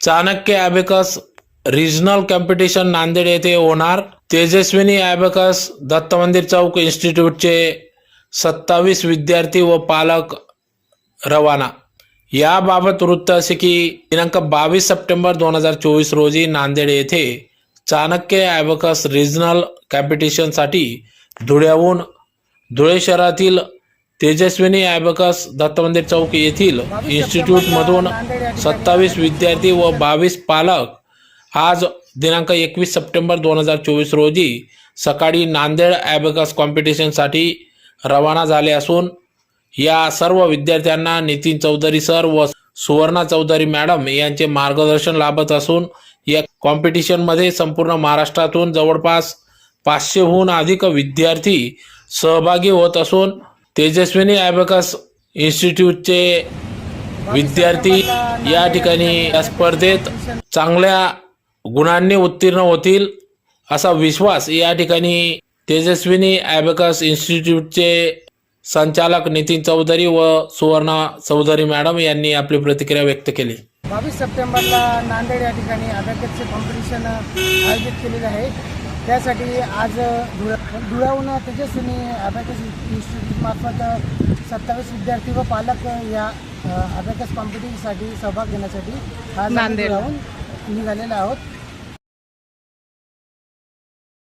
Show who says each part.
Speaker 1: Chanakya abacus regional competition Nanded येथे होणार. Tejaswini abacus Datta मंदिर चौक इन्स्टिट्यूटचे सत्तावीस विद्यार्थी व पालक रवाना. याबाबत वृत्त असे की दिनांक बावीस सप्टेंबर दोन हजार चोवीस रोजी नांदेड येथे चाणक्य ॲबेकस रिजनल कॉम्पिटिशनसाठी धुळ्याहून धुळे शहरातील तेजस्विनी ॲबकस दत्तमंदिर चौक येथील इन्स्टिट्यूटमधून सत्तावीस विद्यार्थी व बावीस पालक आज दिनांक एकवीस सप्टेंबर दोन हजार चोवीस रोजी सकाळी नांदेड ॲबकस कॉम्पिटिशनसाठी रवाना झाले असून या सर्व विद्यार्थ्यांना नितीन चौधरी सर व सुवर्णा चौधरी मॅडम यांचे मार्गदर्शन लाभत असून या कॉम्पिटिशनमध्ये संपूर्ण महाराष्ट्रातून जवळपास पाचशेहून अधिक विद्यार्थी सहभागी होत असून तेजस्विनी ॲबकस इन्स्टिट्यूटचे विद्यार्थी या ठिकाणी या स्पर्धेत चांगल्या गुणांनी उत्तीर्ण होतील असा विश्वास या ठिकाणी तेजस्विनी ॲबकस इन्स्टिट्यूटचे संचालक नितीन चौधरी व सुवर्णा चौधरी मॅडम यांनी आपली प्रतिक्रिया व्यक्त केली.
Speaker 2: बावीस सप्टेंबरला नांदेड या ठिकाणी अबॅकसचे कॉम्पिटिशन आयोजित केलेले आहे. त्यासाठी आज धुळा धुळ्याहून तेजस्विनी अबॅकस इन्स्टिट्यूटमार्फत सत्तावीस विद्यार्थी व पालक या अबॅकस कॉम्पिटिशनसाठी सहभाग घेण्यासाठी आज. धुळ्याहून निघालेले आहोत